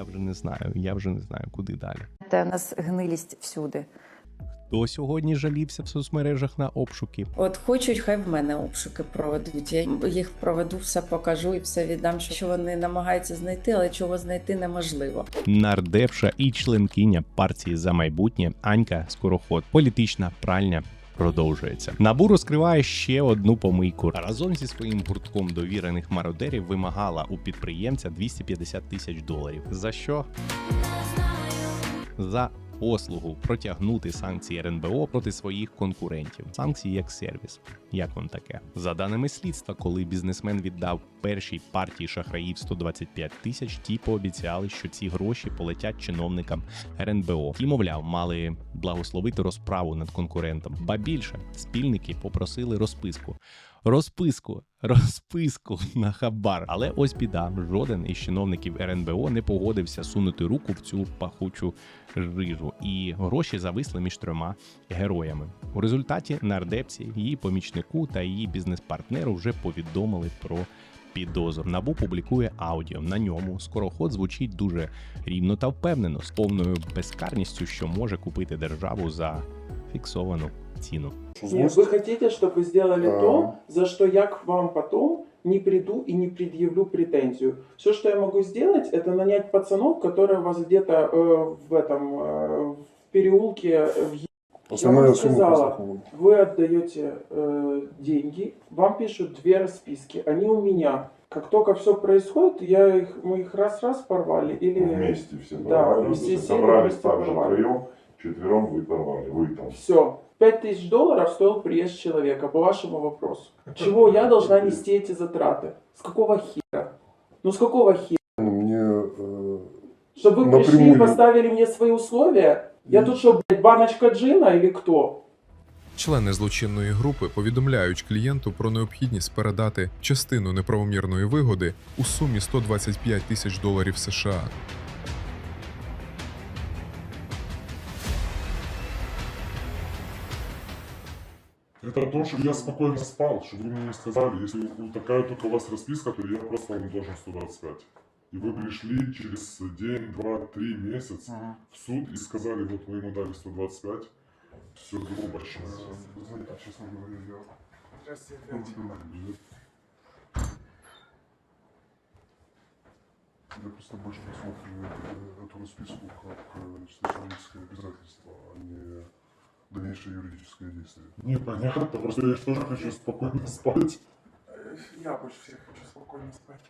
я вже не знаю. Я вже не знаю, куди далі. Та у нас гнилість всюди. Хто сьогодні жалівся в соцмережах на обшуки? От хочуть, хай в мене обшуки проведуть. Я їх проведу, все покажу і все віддам, що вони намагаються знайти, але чого знайти неможливо. Нардепша і членкиня партії за майбутнє Анька Скороход. Політична пральня. Продовжується. Набу розкриває ще одну помийку. Разом зі своїм гуртком довірених мародерів вимагала у підприємця 250 тисяч доларів. За що? За послугу протягнути санкції РНБО проти своїх конкурентів. Санкції як сервіс. Як вам таке? За даними слідства, коли бізнесмен віддав першій партії шахраїв 125 тисяч, ті пообіцяли, що ці гроші полетять чиновникам РНБО. Ті, мовляв, мали благословити розправу над конкурентом. Ба більше спільники попросили розписку. Розписку, розписку на хабар. Але ось біда. Жоден із чиновників РНБО не погодився сунути руку в цю пахучу жижу, і гроші зависли між трьома героями. У результаті нардепці, її помічнику та її бізнес-партнеру вже повідомили про підозру. Набу публікує аудіо. На ньому скороход звучить дуже рівно та впевнено, з повною безкарністю, що може купити державу за фіксовану ціну. Нет, вы хотите, чтобы сделали А. то, за что я к вам потом не приду и не предъявлю претензию. Все, что я могу сделать, это нанять пацанов, которые вас где-то э, в этом э, в переулке в Основная вам сумма сказала. вы отдаете э, деньги, вам пишут две расписки, они у меня. Как только все происходит, я их, мы их раз-раз порвали или Вместе все Да, порвали. вместе Вы все собрались вместе так же порвали. втроем, четвером вы порвали. Вы там. все. Пять тысяч долларов стоил приезд человека, по вашему вопросу. Чего я должна нести эти затраты? С какого хера? Ну с какого хера? Ну, Мне э, Чтобы вы пришли и Напрямую. поставили мне свои условия? Я тут что, блядь, баночка джина или кто? Члени злочинної групи повідомляють клієнту про необхідність передати частину неправомірної вигоди у сумі 125 тисяч доларів США. Это то, что я спокойно спал, что вы мне не сказали. Если такая только у вас расписка, то я просто вам должен 125. И вы пришли через день, два, три месяца в суд и сказали, вот мы ему дали 125. Все грубо сейчас. вы знаете, честно говоря, я Я просто больше рассматриваю э, эту расписку как э, чисто человеческое обязательство, а дальнейшее юридическое действие. Непонятно, просто я тоже хочу спокойно спать. Я больше всех хочу спокойно спать.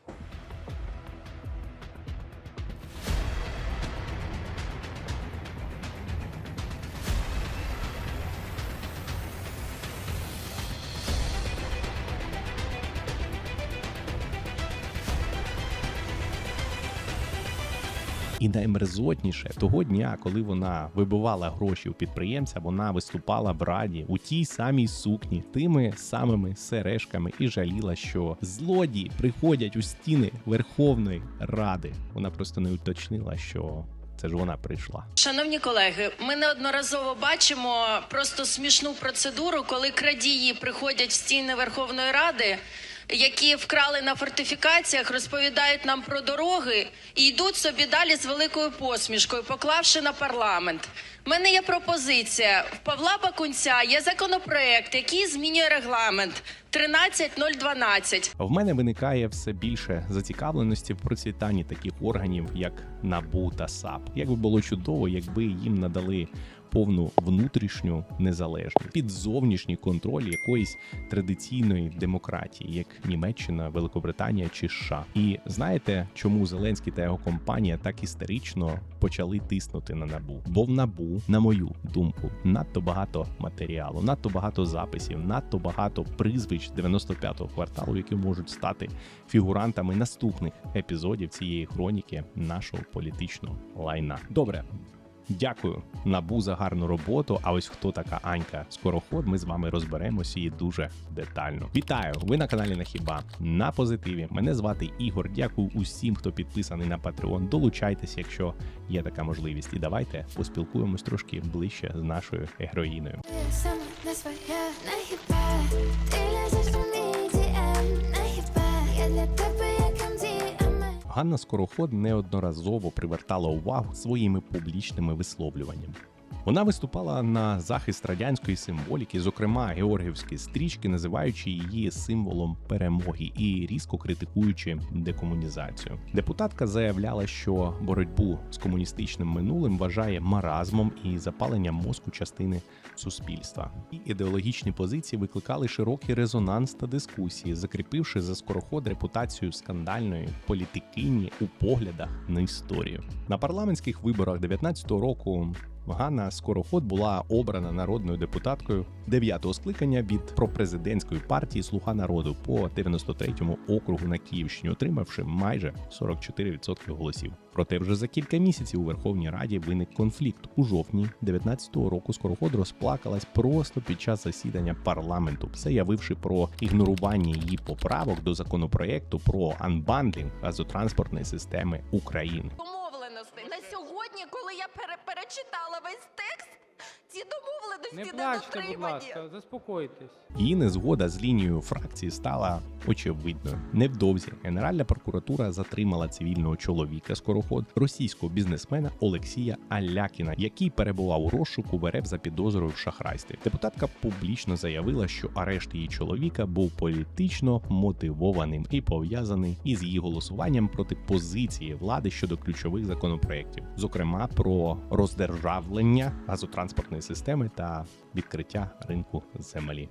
І наймерзотніше того дня, коли вона вибивала гроші у підприємця, вона виступала в раді у тій самій сукні, тими самими сережками, і жаліла, що злодії приходять у стіни Верховної Ради. Вона просто не уточнила, що це ж вона прийшла. Шановні колеги, ми неодноразово бачимо просто смішну процедуру, коли крадії приходять в стіни Верховної Ради, які вкрали на фортифікаціях, розповідають нам про дороги і йдуть собі далі з великою посмішкою, поклавши на парламент. У мене є пропозиція. В Павла Бакунця є законопроект, який змінює регламент 13012. В мене виникає все більше зацікавленості в процвітанні таких органів, як НАБУ та САП. Як би було чудово, якби їм надали повну внутрішню незалежність під зовнішній контроль якоїсь традиційної демократії, як Німеччина, Великобританія чи США. І знаєте, чому Зеленський та його компанія так істерично почали тиснути на набу? Бо в набу, на мою думку, надто багато матеріалу, надто багато записів, надто багато прізвищ 95-го кварталу, які можуть стати фігурантами наступних епізодів цієї хроніки нашого політичного лайна. Добре. Дякую набу за гарну роботу. А ось хто така Анька Скороход, ми з вами розберемося її дуже детально. Вітаю! Ви на каналі на хіба на позитиві. Мене звати Ігор. Дякую усім, хто підписаний на Patreon. Долучайтеся, якщо є така можливість. І давайте поспілкуємось трошки ближче з нашою героїною. Своє не хіба Ти Ганна Скороход неодноразово привертала увагу своїми публічними висловлюваннями. Вона виступала на захист радянської символіки, зокрема георгіївські стрічки, називаючи її символом перемоги і різко критикуючи декомунізацію. Депутатка заявляла, що боротьбу з комуністичним минулим вважає маразмом і запаленням мозку частини суспільства. І ідеологічні позиції викликали широкий резонанс та дискусії, закріпивши за скороход репутацію скандальної політикині у поглядах на історію. На парламентських виборах 19-го року Ганна Скороход була обрана народною депутаткою 9-го скликання від пропрезидентської партії Слуга народу по 93-му округу на Київщині, отримавши майже 44% голосів. Проте вже за кілька місяців у Верховній Раді виник конфлікт. У жовтні 19-го року Скороход розплакалась просто під час засідання парламенту, заявивши про ігнорування її поправок до законопроекту про анбандлінг газотранспортної системи України. Домовленостей на коли я пере- перечитала весь текст, ці Не домовленості плачте, будь ласка, заспокойтесь. Її незгода з лінією фракції стала очевидною. Невдовзі Генеральна прокуратура затримала цивільного чоловіка скороход російського бізнесмена Олексія Алякіна, який перебував у розшуку в РФ за підозрою в шахрайстві. Депутатка публічно заявила, що арешт її чоловіка був політично мотивованим і пов'язаний із її голосуванням проти позиції влади щодо ключових законопроєктів, зокрема про роздержавлення газотранспортної системи та відкриття ринку землі.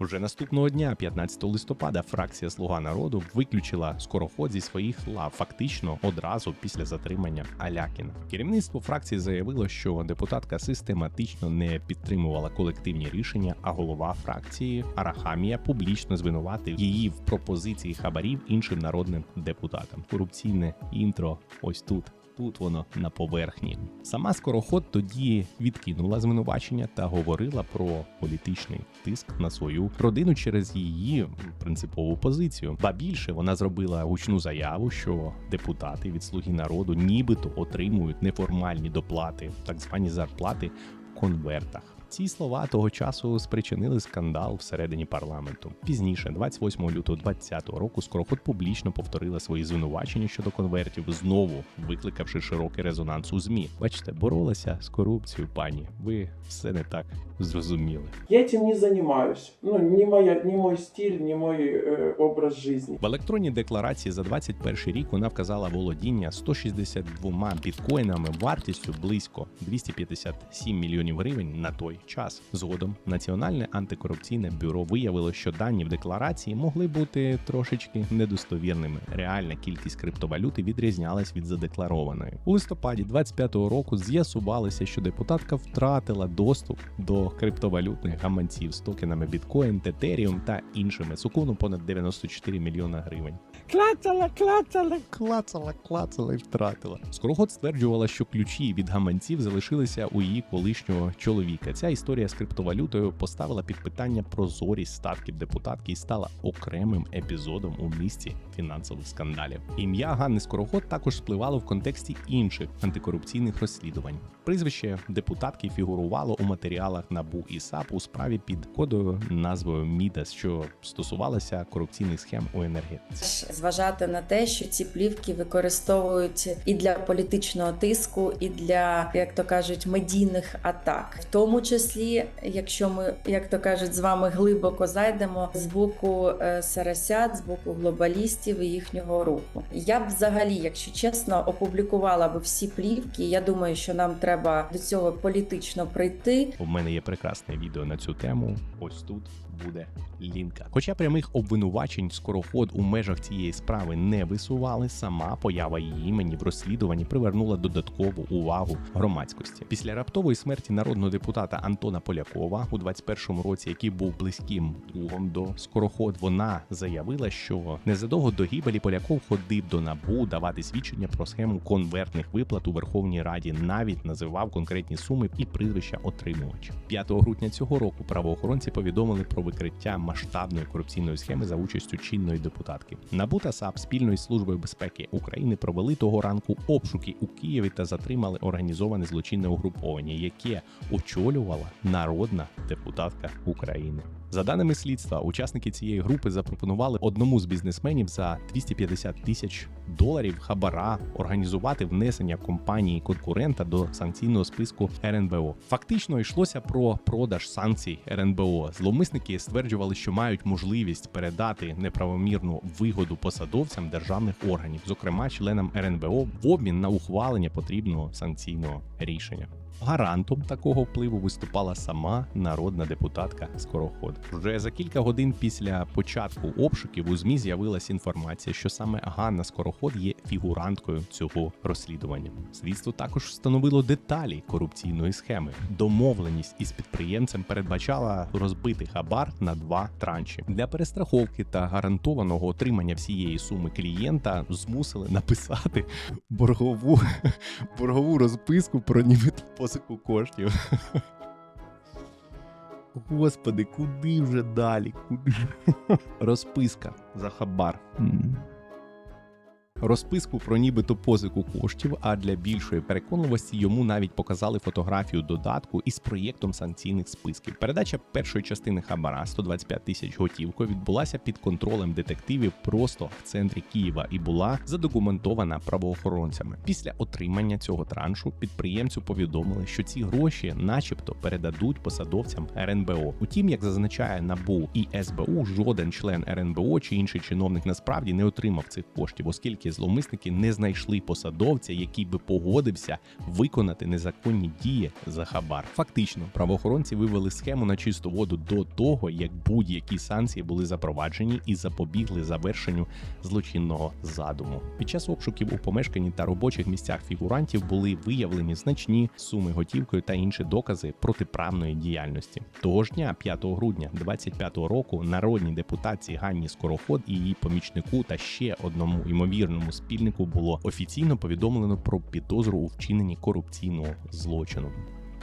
Вже наступного дня, 15 листопада, фракція Слуга народу виключила скороход зі своїх лав фактично одразу після затримання Алякіна. Керівництво фракції заявило, що депутатка систематично не підтримувала колективні рішення, а голова фракції Арахамія публічно звинуватив її в пропозиції хабарів іншим народним депутатам. Корупційне інтро ось тут. Тут воно на поверхні. Сама скороход тоді відкинула звинувачення та говорила про політичний тиск на свою родину через її принципову позицію. Ба більше вона зробила гучну заяву, що депутати від слуги народу нібито отримують неформальні доплати, так звані зарплати в конвертах. Ці слова того часу спричинили скандал всередині парламенту. Пізніше, 28 лютого 2020 року, Скороход публічно повторила свої звинувачення щодо конвертів, знову викликавши широкий резонанс у змі. Бачите, боролася з корупцією, пані. Ви все не так зрозуміли. Я этим не занимаюсь. Ну, не, моя, не мой стиль, не мой э, образ жизни. В електронній декларації за 21 рік вона вказала володіння 162 біткоїнами вартістю близько 257 мільйонів гривень на той час. Згодом Національне антикорупційне бюро виявило, що дані в декларації могли бути трошечки недостовірними. Реальна кількість криптовалюти відрізнялась від задекларованої. У листопаді 25-го року з'ясувалося, що депутатка втратила доступ до криптовалютних гаманців з токенами біткоін, тетеріум та іншими сукону понад 94 мільйона гривень. Клацала, клацала, клацала, клацала і втратила. Скороход стверджувала, що ключі від гаманців залишилися у її колишнього чоловіка. Ця історія з криптовалютою поставила під питання прозорість статків депутатки і стала окремим епізодом у місті фінансових скандалів. Ім'я Ганни Скороход також спливало в контексті інших антикорупційних розслідувань. Прізвище депутатки фігурувало у матеріалах НАБУ і САП у справі під кодовою назвою Мідас, що стосувалася корупційних схем у енергетиці. Зважати на те, що ці плівки використовують і для політичного тиску, і для, як то кажуть, медійних атак, в тому числі, якщо ми, як то кажуть, з вами глибоко зайдемо з боку е, сарасят, з боку глобалістів і їхнього руху. Я б взагалі, якщо чесно, опублікувала би всі плівки. Я думаю, що нам треба до цього політично прийти. У мене є прекрасне відео на цю тему. Ось тут буде лінка. Хоча прямих обвинувачень скороход у межах цієї справи не висували, сама поява її імені в розслідуванні привернула додаткову увагу громадськості. Після раптової смерті народного депутата Антона Полякова у 21-му році, який був близьким другом до скороход, вона заявила, що незадовго до гибелі Поляков ходив до набу давати свідчення про схему конвертних виплат у Верховній Раді, навіть називав конкретні суми і прізвища отримувача. 5 грудня цього року правоохоронці повідомили про викриття масштабної корупційної схеми за участю чинної депутатки. НАБУ та САП спільно із службою безпеки України провели того ранку обшуки у Києві та затримали організоване злочинне угруповання, яке очолювала народна депутатка України. За даними слідства, учасники цієї групи запропонували одному з бізнесменів за 250 тисяч доларів хабара організувати внесення компанії конкурента до санкційного списку РНБО. Фактично йшлося про продаж санкцій РНБО. Зловмисники стверджували, що мають можливість передати неправомірну вигоду посадовцям державних органів, зокрема членам РНБО, в обмін на ухвалення потрібного санкційного рішення. Гарантом такого впливу виступала сама народна депутатка Скороход. Вже за кілька годин після початку обшуків у змі з'явилася інформація, що саме Ганна Скороход є фігуранткою цього розслідування. Слідство також встановило деталі корупційної схеми. Домовленість із підприємцем передбачала розбити хабар на два транші. Для перестраховки та гарантованого отримання всієї суми клієнта змусили написати боргову боргову розписку про нібито позику коштів. Господи, куди вже далі? Куди? Розписка за хабар. Розписку про нібито позику коштів, а для більшої переконливості йому навіть показали фотографію додатку із проєктом санкційних списків. Передача першої частини хабара 125 тисяч готівкою відбулася під контролем детективів просто в центрі Києва і була задокументована правоохоронцями. Після отримання цього траншу підприємцю повідомили, що ці гроші, начебто, передадуть посадовцям РНБО. Утім, як зазначає НАБУ і СБУ, жоден член РНБО чи інший чиновник насправді не отримав цих коштів, оскільки зловмисники не знайшли посадовця, який би погодився виконати незаконні дії за хабар. Фактично, правоохоронці вивели схему на чисту воду до того, як будь-які санкції були запроваджені і запобігли завершенню злочинного задуму. Під час обшуків у помешканні та робочих місцях фігурантів були виявлені значні суми готівкою та інші докази протиправної діяльності. Того ж дня, 5 грудня 2025 року, народній депутатці Ганні Скороход і її помічнику та ще одному ймовірному спільнику було офіційно повідомлено про підозру у вчиненні корупційного злочину.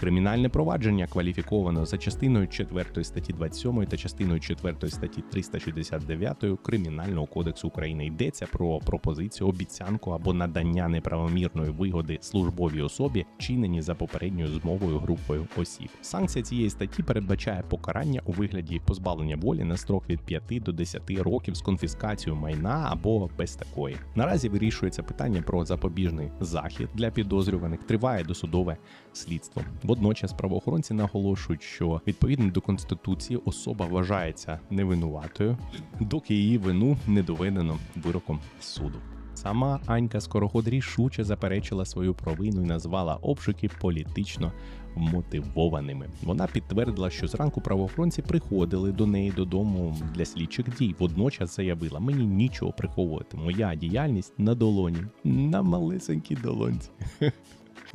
Кримінальне провадження кваліфіковано за частиною 4 статті 27 та частиною 4 статті 369 Кримінального кодексу України йдеться про пропозицію, обіцянку або надання неправомірної вигоди службовій особі, чинені за попередньою змовою групою осіб. Санкція цієї статті передбачає покарання у вигляді позбавлення волі на строк від 5 до 10 років з конфіскацією майна або без такої. Наразі вирішується питання про запобіжний захід для підозрюваних. Триває досудове слідство. Водночас правоохоронці наголошують, що відповідно до конституції особа вважається невинуватою, доки її вину не доведено вироком суду. Сама Анька Скороход рішуче заперечила свою провину і назвала обшуки політично мотивованими. Вона підтвердила, що зранку правоохоронці приходили до неї додому для слідчих дій. Водночас заявила: мені нічого приховувати. Моя діяльність на долоні, на малесенькій долонці.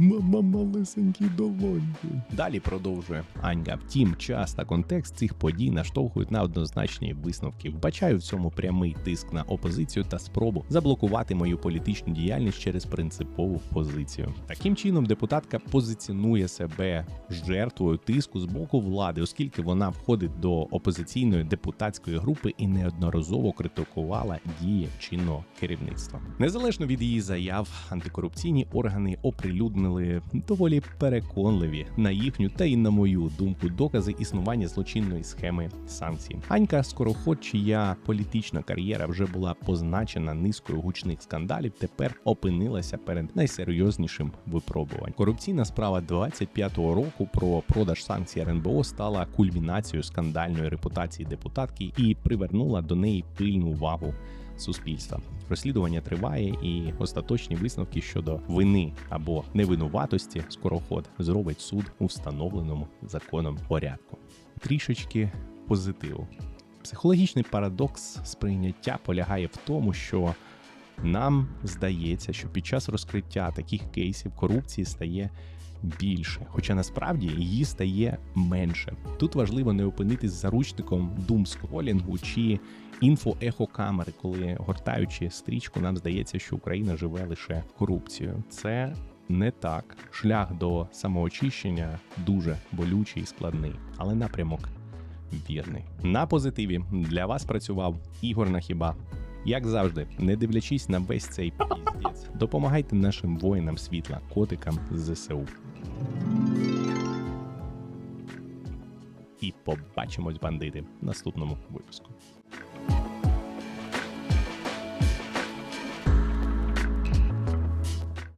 Мама малесенькій долоньки. Далі продовжує Анька. Втім, час та контекст цих подій наштовхують на однозначні висновки. Вбачаю в цьому прямий тиск на опозицію та спробу заблокувати мою політичну діяльність через принципову позицію. Таким чином, депутатка позиціонує себе жертвою тиску з боку влади, оскільки вона входить до опозиційної депутатської групи і неодноразово критикувала дії чинного керівництва. Незалежно від її заяв, антикорупційні органи оприлюднили доволі переконливі на їхню та й на мою думку докази існування злочинної схеми санкцій. Анька Скороход, чия політична кар'єра вже була позначена низкою гучних скандалів, тепер опинилася перед найсерйознішим випробуванням. Корупційна справа 25-го року про продаж санкцій РНБО стала кульмінацією скандальної репутації депутатки і привернула до неї пильну увагу суспільства. Розслідування триває, і остаточні висновки щодо вини або невинуватості скороход зробить суд у встановленому законом порядку. Трішечки позитиву. Психологічний парадокс сприйняття полягає в тому, що нам здається, що під час розкриття таких кейсів корупції стає більше, хоча насправді її стає менше. Тут важливо не опинитись заручником думскролінгу чи інфоехокамери, коли гортаючи стрічку, нам здається, що Україна живе лише корупцією. Це не так. Шлях до самоочищення дуже болючий і складний, але напрямок вірний. На позитиві для вас працював Ігор Нахіба. Як завжди, не дивлячись на весь цей піздець, допомагайте нашим воїнам світла, котикам з ЗСУ. і побачимось, бандити, в наступному випуску.